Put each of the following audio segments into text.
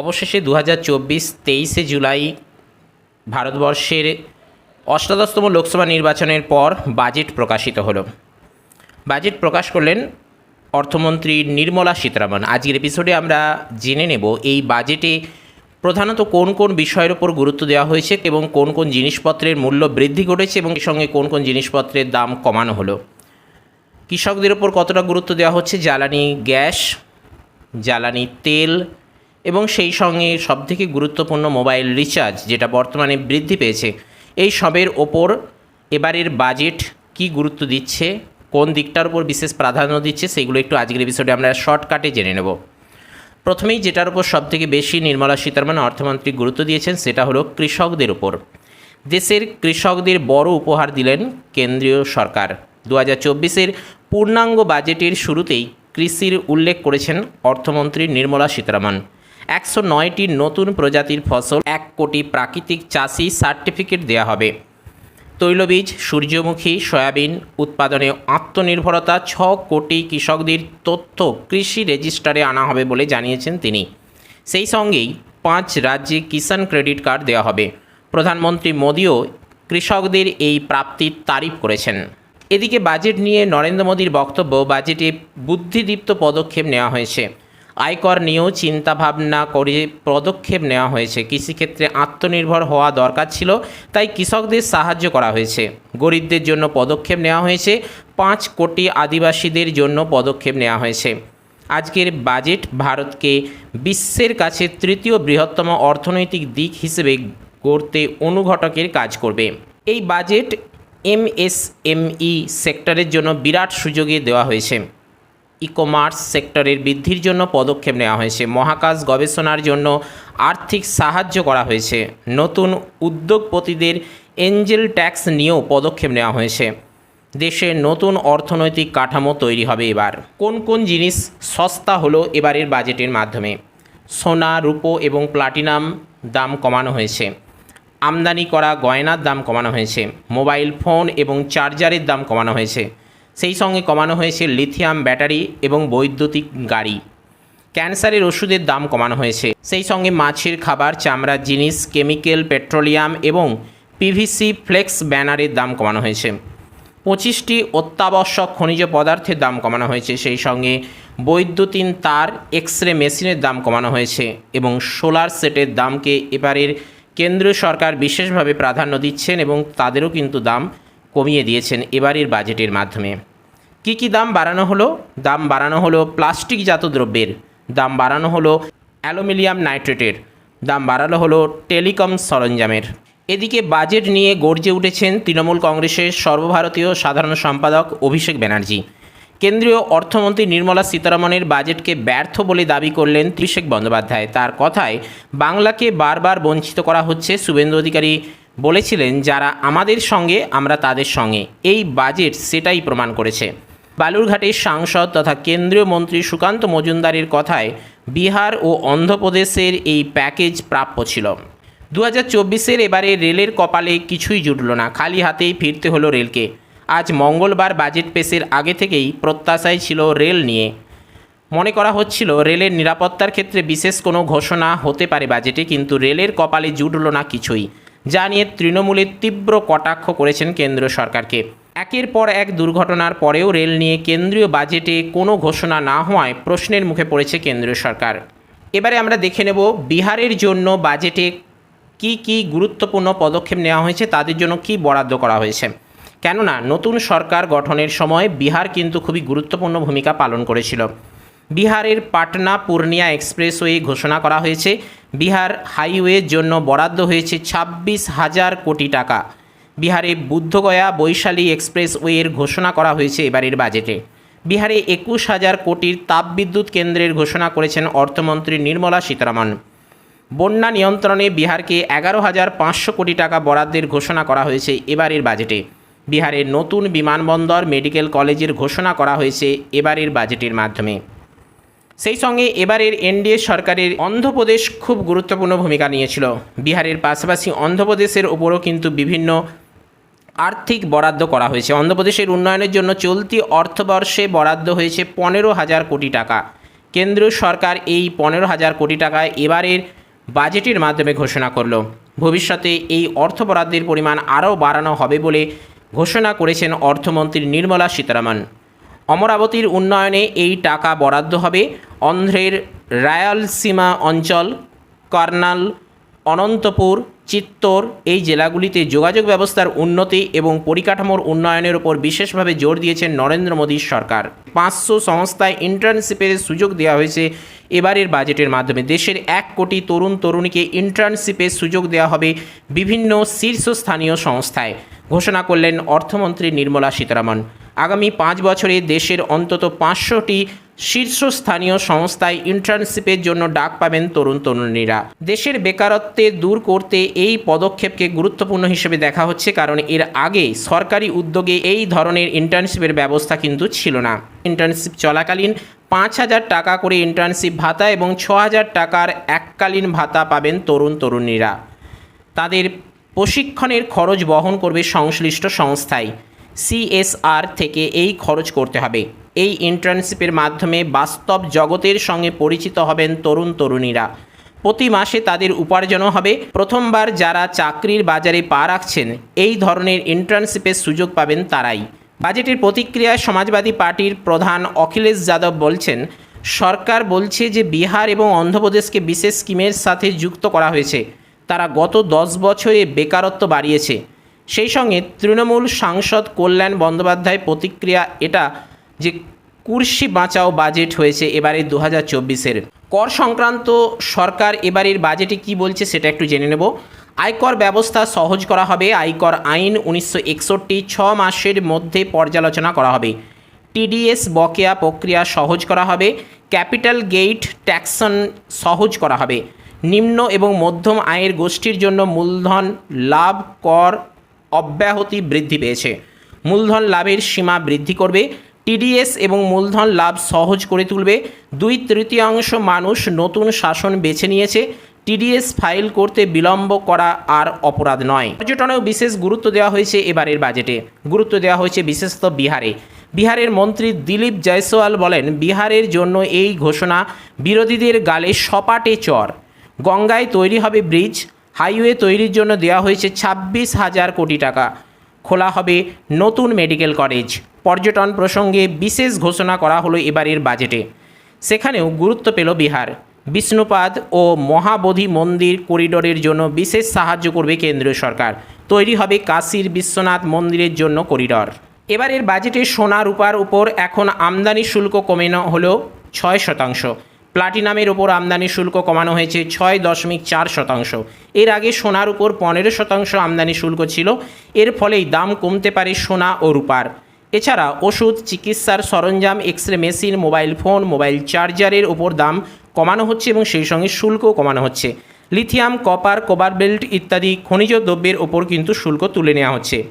অবশেষে দু হাজার চব্বিশ তেইশে জুলাই ভারতবর্ষের অষ্টাদশতম লোকসভা নির্বাচনের পর বাজেট প্রকাশিত হলো। বাজেট প্রকাশ করলেন অর্থমন্ত্রী নির্মলা সীতারামন। আজকের এপিসোডে আমরা জেনে নেব এই বাজেটে প্রধানত কোন কোন বিষয়ের ওপর গুরুত্ব দেওয়া হয়েছে এবং কোন কোন জিনিসপত্রের মূল্য বৃদ্ধি ঘটেছে এবং এর সঙ্গে কোন কোন জিনিসপত্রের দাম কমানো হলো। কৃষকদের ওপর কতটা গুরুত্ব দেওয়া হচ্ছে? জ্বালানি গ্যাস, জ্বালানি তেল এবং সেই সঙ্গে সবথেকে গুরুত্বপূর্ণ মোবাইল রিচার্জ যেটা বর্তমানে বৃদ্ধি পেয়েছে, এই সবের ওপর এবারের বাজেট কি গুরুত্ব দিচ্ছে, কোন দিকটার উপর বিশেষ প্রাধান্য দিচ্ছে, সেগুলো একটু আজকের এপিসোডে আমরা শর্টকাটে জেনে নেব। প্রথমেই যেটার উপর সবথেকে বেশি নির্মলা সীতারামন অর্থমন্ত্রী গুরুত্ব দিয়েছেন, সেটা হলো কৃষকদের উপর। দেশের কৃষকদের বড় উপহার দিলেন কেন্দ্রীয় সরকার। দু হাজার পূর্ণাঙ্গ বাজেটের শুরুতেই কৃষির উল্লেখ করেছেন অর্থমন্ত্রী নির্মলা সীতারামন একশো নয়টি নতুন প্রজাতির ফসল, এক কোটি প্রাকৃতিক চাষি সার্টিফিকেট দেওয়া হবে। তৈলবীজ, সূর্যমুখী, সয়াবিন উৎপাদনে আত্মনির্ভরতা, ছ কোটি কৃষকদের তথ্য কৃষি রেজিস্টারে আনা হবে বলে জানিয়েছেন তিনি। সেই সঙ্গেই পাঁচ রাজ্যে কিষাণ ক্রেডিট কার্ড দেওয়া হবে। প্রধানমন্ত্রী মোদীও কৃষকদের এই প্রাপ্তির তারিফ করেছেন। এদিকে বাজেট নিয়ে নরেন্দ্র মোদীর বক্তব্য, বাজেটে বুদ্ধিদীপ্ত পদক্ষেপ নেওয়া হয়েছে। আয়কর নিয়েও চিন্তাভাবনা করে পদক্ষেপ নেওয়া হয়েছে। কৃষিক্ষেত্রে আত্মনির্ভর হওয়া দরকার ছিল, তাই কৃষকদের সাহায্য করা হয়েছে। গরিবদের জন্য পদক্ষেপ নেওয়া হয়েছে, পাঁচ কোটি আদিবাসীদের জন্য পদক্ষেপ নেওয়া হয়েছে। আজকের বাজেট ভারতকে বিশ্বের কাছে তৃতীয় বৃহত্তম অর্থনৈতিক দিক হিসেবে গড়তে অনুঘটকের কাজ করবে। এই বাজেট এমএসএমই সেক্টরের জন্য বিরাট সুযোগে দেওয়া হয়েছে। ই কমার্স সেক্টরের বৃদ্ধির জন্য পদক্ষেপ নেওয়া হয়েছে। মহাকাশ গবেষণার জন্য আর্থিক সাহায্য করা হয়েছে। নতুন উদ্যোগপতিদের এঞ্জেল ট্যাক্স নিয়েও পদক্ষেপ নেওয়া হয়েছে। দেশে নতুন অর্থনৈতিক কাঠামো তৈরি হবে এবার। কোন কোন জিনিস সস্তা হলো এবারের বাজেটের মাধ্যমে? সোনা, রূপো এবং প্লাটিনাম দাম কমানো হয়েছে। আমদানি করা গয়নার দাম কমানো হয়েছে। মোবাইল ফোন এবং চার্জারের দাম কমানো হয়েছে। সেই সঙ্গে কমানো হয়েছে লিথিয়াম ব্যাটারি এবং বৈদ্যুতিক গাড়ি। ক্যান্সারের ওষুধের দাম কমানো হয়েছে। সেই সঙ্গে মাছের খাবার, চামড়ার জিনিস, কেমিক্যাল, পেট্রোলিয়াম এবং পিভিসি ফ্লেক্স ব্যানারের দাম কমানো হয়েছে। পঁচিশটি অত্যাবশ্যক খনিজ পদার্থের দাম কমানো হয়েছে। সেই সঙ্গে বৈদ্যুতিন তার এক্স রে মেশিনের দাম কমানো হয়েছে এবং সোলার সেটের দামকে এবারের কেন্দ্রীয় সরকার বিশেষভাবে প্রাধান্য দিচ্ছেন এবং তাদেরও কিন্তু দাম কমিয়ে দিয়েছেন এবারের বাজেটের মাধ্যমে। কি কি দাম বাড়ানো হলো? দাম বাড়ানো হলো প্লাস্টিকজাত দ্রব্যের। দাম বাড়ানো হলো অ্যালুমিনিয়াম নাইট্রেটের। দাম বাড়ানো হলো টেলিকম সরঞ্জামের। এদিকে বাজেট নিয়ে গর্জে উঠেছেন তৃণমূল কংগ্রেসের সর্বভারতীয় সাধারণ সম্পাদক অভিষেক ব্যানার্জি। কেন্দ্রীয় অর্থমন্ত্রী নির্মলা সীতারামনের বাজেটকে ব্যর্থ বলে দাবি করলেন ত্রিশেক বন্দ্যোপাধ্যায়। তার কথায় বাংলাকে বারবার বঞ্চিত করা হচ্ছে শুভেন্দু অধিকারী বলেছিলেন, যারা আমাদের সঙ্গে, আমরা তাদের সঙ্গে। এই বাজেট সেটাই প্রমাণ করেছে। বালুরঘাটের সাংসদ তথা কেন্দ্রীয় মন্ত্রী সুকান্ত মজুমদারের কথায় বিহার ও অন্ধ্রপ্রদেশের এই প্যাকেজ প্রাপ্য ছিল। দু হাজার চব্বিশের এবারে রেলের কপালে কিছুই জুটল না, খালি হাতেই ফিরতে হলো রেলকে। আজ মঙ্গলবার বাজেট পেশের আগে থেকেই প্রত্যাশায় ছিল রেল নিয়ে। মনে করা হচ্ছিল রেলের নিরাপত্তার ক্ষেত্রে বিশেষ কোনো ঘোষণা হতে পারে বাজেটে, কিন্তু রেলের কপালে জুটল না কিছুই, যা নিয়ে তৃণমূলের তীব্র কটাক্ষ করেছেন কেন্দ্র সরকারকে। একের পর এক দুর্ঘটনার পরেও রেল নিয়ে কেন্দ্রীয় বাজেটে কোনো ঘোষণা না হওয়ায় প্রশ্নের মুখে পড়েছে কেন্দ্রীয় সরকার। এবারে আমরা দেখে নেব বিহারের জন্য বাজেটে কি কি গুরুত্বপূর্ণ পদক্ষেপ নেওয়া হয়েছে, তাদের জন্য কি বরাদ্দ করা হয়েছে। কেননা, নতুন সরকার গঠনের সময় বিহার কিন্তু খুবই গুরুত্বপূর্ণ ভূমিকা পালন করেছিল। বিহারের পাটনা পূর্ণিয়া এক্সপ্রেসওয়ে ঘোষণা করা হয়েছে, বিহার হাইওয়ের জন্য বরাদ্দ হয়েছে ছাব্বিশ হাজার কোটি টাকা। বিহারে বুদ্ধগয়া বৈশালী এক্সপ্রেসওয়ের ঘোষণা করা হয়েছে এবারের বাজেটে। বিহারে একুশ হাজার কোটির তাপবিদ্যুৎ কেন্দ্রের ঘোষণা করেছেন অর্থমন্ত্রী নির্মলা সীতারামন। বন্যা নিয়ন্ত্রণে বিহারকে এগারো হাজার পাঁচশো কোটি টাকা বরাদ্দের ঘোষণা করা হয়েছে এবারের বাজেটে। বিহারের নতুন বিমানবন্দর মেডিকেল কলেজের ঘোষণা করা হয়েছে এবারের বাজেটের মাধ্যমে। সেই সঙ্গে এবারের এনডিএ সরকারের অন্ধ্রপ্রদেশ খুব গুরুত্বপূর্ণ ভূমিকা নিয়েছিল। বিহারের পাশাপাশি অন্ধ্রপ্রদেশের ওপরও কিন্তু বিভিন্ন আর্থিক বরাদ্দ করা হয়েছে। অন্ধ্রপ্রদেশের উন্নয়নের জন্য চলতি অর্থবর্ষে বরাদ্দ হয়েছে পনেরো হাজার কোটি টাকা। কেন্দ্রীয় সরকার এই পনেরো হাজার কোটি টাকা এবারের বাজেটের মাধ্যমে ঘোষণা করল। ভবিষ্যতে এই অর্থ বরাদ্দের পরিমাণ আরও বাড়ানো হবে বলে ঘোষণা করেছেন অর্থমন্ত্রী নির্মলা সীতারামন। অমরাবতীর উন্নয়নে এই টাকা বরাদ্দ হবে অন্ধ্রের রায়ালসীমা অঞ্চল, কর্নাল, অনন্তপুর চিত্তর এই জেলাগুলিতে যোগাযোগ ব্যবস্থার উন্নতি এবং পরিকাঠামোর উন্নয়নের উপর বিশেষভাবে জোর দিয়েছেন নরেন্দ্র মোদীর সরকার। পাঁচশো সংস্থায় ইন্টার্নশিপের সুযোগ দেওয়া হয়েছে এবারের বাজেটের মাধ্যমে। দেশের এক কোটি তরুণ তরুণীকে ইন্টার্নশিপের সুযোগ দেওয়া হবে বিভিন্ন শীর্ষস্থানীয় সংস্থায়। ঘোষণা করলেন অর্থমন্ত্রী নির্মলা সীতারামন। আগামী পাঁচ বছরে দেশের অন্তত পাঁচশোটি শীর্ষস্থানীয় সংস্থায় ইন্টার্নশিপের জন্য ডাক পাবেন তরুণ তরুণীরা। দেশের বেকারত্বে দূর করতে এই পদক্ষেপকে গুরুত্বপূর্ণ হিসেবে দেখা হচ্ছে কারণ এর আগে সরকারি উদ্যোগে এই ধরনের ইন্টার্নশিপের ব্যবস্থা কিন্তু ছিল না। ইন্টার্নশিপ চলাকালীন পাঁচ হাজার টাকা করে ইন্টার্নশিপ ভাতা এবং ছ হাজার টাকার এককালীন ভাতা পাবেন তরুণ তরুণীরা। তাদের প্রশিক্ষণের খরচ বহন করবে সংশ্লিষ্ট সংস্থায়। সিএসআর থেকে এই খরচ করতে হবে। এই ইন্টার্নশিপের মাধ্যমে বাস্তব জগতের সঙ্গে পরিচিত হবেন তরুণ তরুণীরা। প্রতি মাসে তাদের উপার্জনও হবে। প্রথমবার যারা চাকরির বাজারে পা রাখছেন, এই ধরনের ইন্টার্নশিপের সুযোগ পাবেন তারাই। বাজেটের প্রতিক্রিয়ায় সমাজবাদী পার্টির প্রধান অখিলেশ যাদব বলছেন, সরকার বলছে যে বিহার এবং অন্ধ্রপ্রদেশকে বিশেষ স্কিমের সাথে যুক্ত করা হয়েছে। তারা গত দশ বছরে বেকারত্ব বাড়িয়েছে। সেই সঙ্গে তৃণমূল সাংসদ কল্যাণ বন্দ্যোপাধ্যায় প্রতিক্রিয়া এটা যে কুর্সি বাঁচাও বাজেট হয়েছে এবারে দু হাজার চব্বিশের। কর সংক্রান্ত সরকার এবারের বাজেটে কি বলছে সেটা একটু জেনে নেব। আয়কর ব্যবস্থা সহজ করা হবে। আয়কর আইন উনিশশো একষট্টি ছ মাসের মধ্যে পর্যালোচনা করা হবে। টিডিএস বকেয়া প্রক্রিয়া সহজ করা হবে। ক্যাপিটাল গেইট ট্যাক্সন সহজ করা হবে। নিম্ন এবং মধ্যম আয়ের গোষ্ঠীর জন্য মূলধন লাভ কর অব্যাহতি বৃদ্ধি পেয়েছে। মূলধন লাভের সীমা বৃদ্ধি করবে। টিডিএস এবং মূলধন লাভ সহজ করে তুলবে। দুই তৃতীয়াংশ মানুষ নতুন শাসন বেছে নিয়েছে। টিডিএস ফাইল করতে বিলম্ব করা আর অপরাধ নয়। পর্যটনেও বিশেষ গুরুত্ব দেওয়া হয়েছে এবারের বাজেটে। গুরুত্ব দেওয়া হয়েছে বিশেষত বিহারে। বিহারের মন্ত্রী দিলীপ জয়সওয়াল বলেন, বিহারের জন্য এই ঘোষণা বিরোধীদের গালে সপাটে চর। গঙ্গায় তৈরি হবে ব্রিজ, হাইওয়ে তৈরির জন্য দেওয়া হয়েছে ছাব্বিশ হাজার কোটি টাকা। খোলা হবে নতুন মেডিকেল কলেজ। পর্যটন প্রসঙ্গে বিশেষ ঘোষণা করা হলো এবারের বাজেটে। সেখানেও গুরুত্ব পেল বিহার। বিষ্ণুপাদ ও মহাবোধি মন্দির করিডোরের জন্য বিশেষ সাহায্য করবে কেন্দ্রীয় সরকার। তৈরি হবে কাশীর বিশ্বনাথ মন্দিরের জন্য করিডর। এবারের বাজেটে সোনা রূপার উপর এখন আমদানি শুল্ক কমানো হলো ছয় শতাংশ। প্লাটিনামের ওপর আমদানি শুল্ক কমানো হয়েছে ছয় দশমিক চার শতাংশ। এর আগে সোনার উপর পনেরো শতাংশ আমদানি শুল্ক ছিল। এর ফলেই দাম কমতে পারে সোনা ও রূপার। এছাড়া ওষুধ, চিকিৎসার সরঞ্জাম X ray machine, mobile phone, mobile চার্জারের ওপর দাম কমানো হচ্ছে এবং সেই সঙ্গে শুল্কও কমানো হচ্ছে। লিথিয়াম, কপার, কোবার বেল্ট ইত্যাদি খনিজ দ্রব্যের ওপর কিন্তু শুল্ক তুলে নেওয়া হচ্ছে।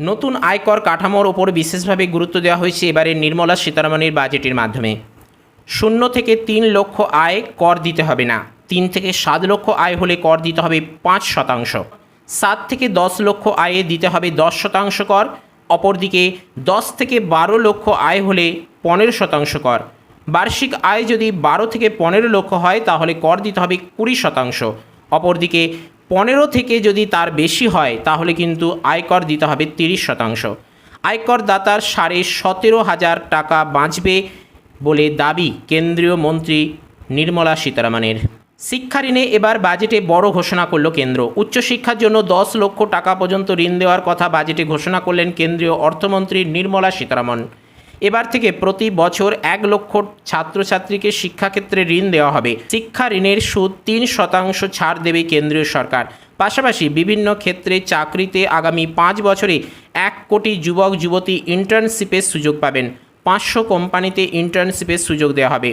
নতুন আয়কর কাঠামোর ওপর বিশেষভাবে গুরুত্ব দেওয়া হয়েছে এবারের নির্মলা সীতারামনের বাজেটের মাধ্যমে। শূন্য থেকে তিন লক্ষ আয় কর দিতে হবে না। তিন থেকে সাত লক্ষ আয় হলে কর দিতে হবে পাঁচ শতাংশ। সাত থেকে দশ লক্ষ আয়ে দিতে হবে দশ শতাংশ কর। অপরদিকে দশ থেকে বারো লক্ষ আয় হলে পনেরো শতাংশ কর। বার্ষিক আয় যদি বারো থেকে পনেরো লক্ষ হয়, তাহলে কর দিতে হবে কুড়ি শতাংশ। অপরদিকে পনেরো থেকে যদি তার বেশি হয়, তাহলে কিন্তু আয়কর দিতে হবে তিরিশ শতাংশ। আয়কর দাতার সাড়ে সতেরো হাজার টাকা বাঁচবে। বলে দাবি কেন্দ্রীয় মন্ত্রী নির্মলা সীতারামনের। শিক্ষা ঋণে এবার বাজেটে বড় ঘোষণা করল কেন্দ্র। উচ্চশিক্ষার জন্য দশ লক্ষ টাকা পর্যন্ত ঋণ দেওয়ার কথা বাজেটে ঘোষণা করলেন কেন্দ্রীয় অর্থমন্ত্রী নির্মলা সীতারামন। এবার থেকে প্রতি বছর এক লক্ষ ছাত্রছাত্রীকে শিক্ষাক্ষেত্রে ঋণ দেওয়া হবে। শিক্ষা ঋণের সুদ তিন শতাংশ ছাড় দেবে কেন্দ্রীয় সরকার। পাশাপাশি বিভিন্ন ক্ষেত্রে চাকরিতে আগামী পাঁচ বছরে এক কোটি যুবক যুবতী ইন্টার্নশিপের সুযোগ পাবেন। পাঁচশো কোম্পানিতে ইন্টার্নশিপের সুযোগ দেওয়া হবে।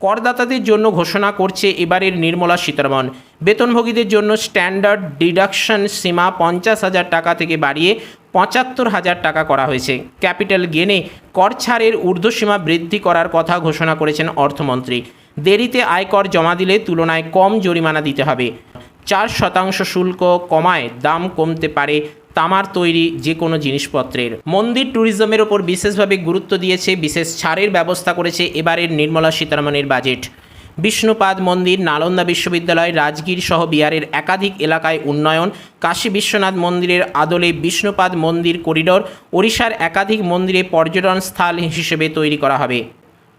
করদাতাদের জন্য ঘোষণা করছে এবারের নির্মলা সীতারামন বেতনভোগীদের জন্য স্ট্যান্ডার্ড ডিডাকশন সীমা পঞ্চাশ হাজার টাকা থেকে বাড়িয়ে পঁচাত্তর হাজার টাকা করা হয়েছে। ক্যাপিটাল গেনে কর ছাড়ের ঊর্ধ্বসীমা বৃদ্ধি করার কথা ঘোষণা করেছেন অর্থমন্ত্রী। দেরিতে আয়কর জমা দিলে তুলনায় কম জরিমানা দিতে হবে। চার শতাংশ শুল্ক কমায়, দাম কমতে পারে তামার তৈরি যে কোনো জিনিসপত্রের। মন্দির ট্যুরিজমের ওপর বিশেষভাবে গুরুত্ব দিয়েছে, বিশেষ ছাড়ের ব্যবস্থা করেছে এবারের নির্মলা সীতারামনের বাজেট বিষ্ণুপাদ মন্দির, নালন্দা বিশ্ববিদ্যালয়, রাজগীর সহ বিহারের একাধিক এলাকায় উন্নয়ন। কাশী বিশ্বনাথ মন্দিরের আদলে বিষ্ণুপাদ মন্দির করিডোর ওড়িশার একাধিক মন্দিরে পর্যটন স্থল হিসেবে তৈরি করা হবে।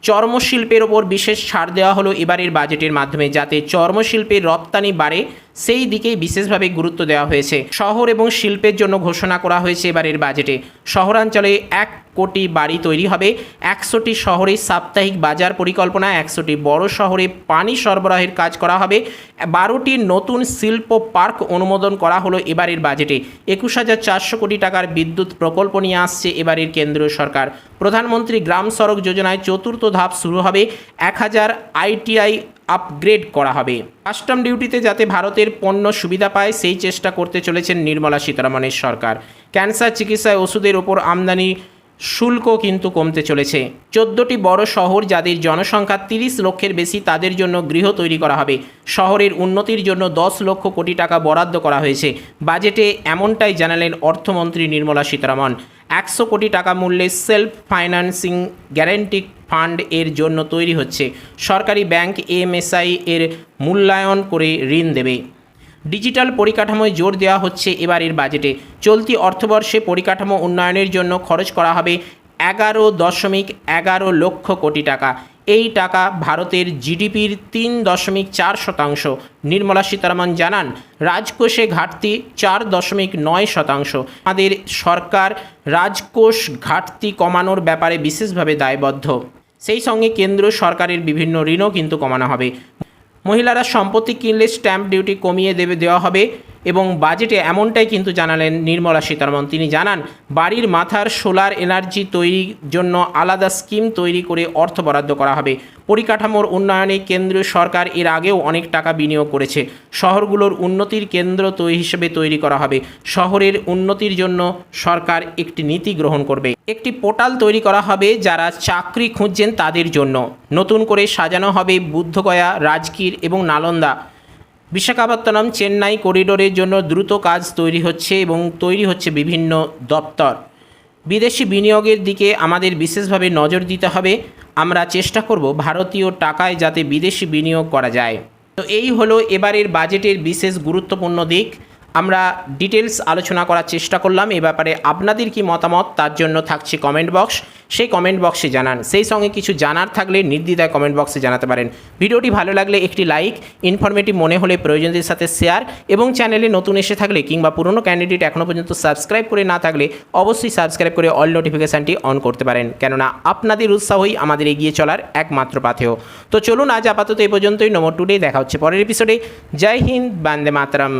চর্মশিল্পের ওপর বিশেষ ছাড় দেওয়া হলো এবারের বাজেটের মাধ্যমে, যাতে চর্মশিল্পের রপ্তানি বাড়ে। সেই দিকেই বিশেষভাবে গুরুত্ব দেওয়া হয়েছে। শহর এবং শিল্পের জন্য ঘোষণা করা হয়েছে এবারের বাজেটে। শহরাঞ্চলে এক কোটি বাড়ি তৈরি হবে, একশোটি শহরে সাপ্তাহিক বাজার পরিকল্পনা, একশোটি বড় শহরে পানি সরবরাহের কাজ করা হবে, বারোটি নতুন শিল্প পার্ক অনুমোদন করা হলো এবারের বাজেটে। একুশ হাজার চারশো কোটি টাকার বিদ্যুৎ প্রকল্প নিয়ে আসছে এবারের কেন্দ্রীয় সরকার। প্রধানমন্ত্রী গ্রাম সড়ক যোজনায় চতুর্থ ধাপ শুরু হবে। এক হাজার আইটিআই আপগ্রেড করা হবে। কাস্টম ডিউটিতে যাতে ভারতের পণ্য সুবিধা পায়, সেই চেষ্টা করতে চলেছেন নির্মলা সীতারামনের সরকার। ক্যান্সার চিকিৎসায় ওষুধের ওপর আমদানি শুল্ক কিন্তু কমতে চলেছে। চোদ্দোটি বড় শহর যাদের জনসংখ্যা তিরিশ লক্ষের বেশি, তাদের জন্য গৃহ তৈরি করা হবে। শহরের উন্নতির জন্য দশ লক্ষ কোটি টাকা বরাদ্দ করা হয়েছে। বাজেটে এমনটাই জানালেন অর্থমন্ত্রী নির্মলা সীতারামন। একশো কোটি টাকা মূল্যের সেলফ ফাইন্যান্সিং গ্যারেন্টি ফান্ড এর জন্য তৈরি হচ্ছে। সরকারি ব্যাংক এমএসআই এর মূল্যায়ন করে ঋণ দেবে। ডিজিটাল পরিকাঠামোয় জোর দেওয়া হচ্ছে এবারের বাজেটে। চলতি অর্থবর্ষে পরিকাঠামো উন্নয়নের জন্য খরচ করা হবে এগারো দশমিক এগারো লক্ষ কোটি টাকা। এই টাকা ভারতের জিডিপির তিন দশমিক চার শতাংশ। নির্মলা সীতারামন জানান, রাজকোষে ঘাটতি চার দশমিক নয় শতাংশ। আমাদের সরকার রাজকোষ ঘাটতি কমানোর ব্যাপারে বিশেষভাবে দায়বদ্ধ। সেই সঙ্গে কেন্দ্র সরকারের বিভিন্ন ঋণও কিন্তু কমানো হবে। মহিলারা সম্পত্তি কিনলে স্ট্যাম্প ডিউটি কমিয়ে দেবে, দেওয়া হবে। এবং বাজেটে এমনটাই কিন্তু জানালেন নির্মলা সীতারামন। তিনি জানান, বাড়ির মাথার সোলার এনার্জি তৈরির জন্য আলাদা স্কিম তৈরি করে অর্থ বরাদ্দ করা হবে। পরিকাঠামোর উন্নয়নে কেন্দ্রীয় সরকার এর আগেও অনেক টাকা বিনিয়োগ করেছে। শহরগুলোর উন্নতির কেন্দ্র তৈরি হিসেবে তৈরি করা হবে। শহরের উন্নতির জন্য সরকার একটি নীতি গ্রহণ করবে। একটি পোর্টাল তৈরি করা হবে যারা চাকরি খুঁজছেন তাদের জন্য। নতুন করে সাজানো হবে বুদ্ধগয়া, রাজগীর এবং নালন্দা। বিশাখাপত্তনম চেন্নাই করিডোরের জন্য দ্রুত কাজ তৈরি হচ্ছে এবং তৈরি হচ্ছে বিভিন্ন দপ্তর। বিদেশি বিনিয়োগের দিকে আমাদের বিশেষভাবে নজর দিতে হবে। আমরা চেষ্টা করব ভারতীয় টাকায় যাতে বিদেশি বিনিয়োগ করা যায়। তো এই হলো এবারের বাজেটের বিশেষ গুরুত্বপূর্ণ দিক। আমরা ডিটেলস আলোচনা করার চেষ্টা করলাম। এ ব্যাপারে আপনাদের কি মতামত? তার জন্য থাকছে কমেন্ট বক্স সেই কমেন্ট বক্সে জানান। সেই সঙ্গে কিছু জানার থাকলে নির্দ্বিধায় কমেন্ট বক্সে জানাতে পারেন। ভিডিওটি ভালো লাগলে একটি লাইক ইনফরমেটিভ মনে হলে প্রয়োজনদের সাথে শেয়ার এবং চ্যানেলে নতুন এসে থাকলে কিংবা পুরনো ক্যান্ডিডেট এখনও পর্যন্ত সাবস্ক্রাইব করে না থাকলে অবশ্যই সাবস্ক্রাইব করে অল নোটিফিকেশানটি অন করতে পারেন। কেননা আপনাদের উৎসাহই আমাদের এগিয়ে চলার একমাত্র পাথেয়। তো চলুন আজ আপাতত এই পর্যন্তই। নম্বর টুডে দেখা হচ্ছে পরের এপিসোডে জয় হিন্দ, বান্দে মাতরম।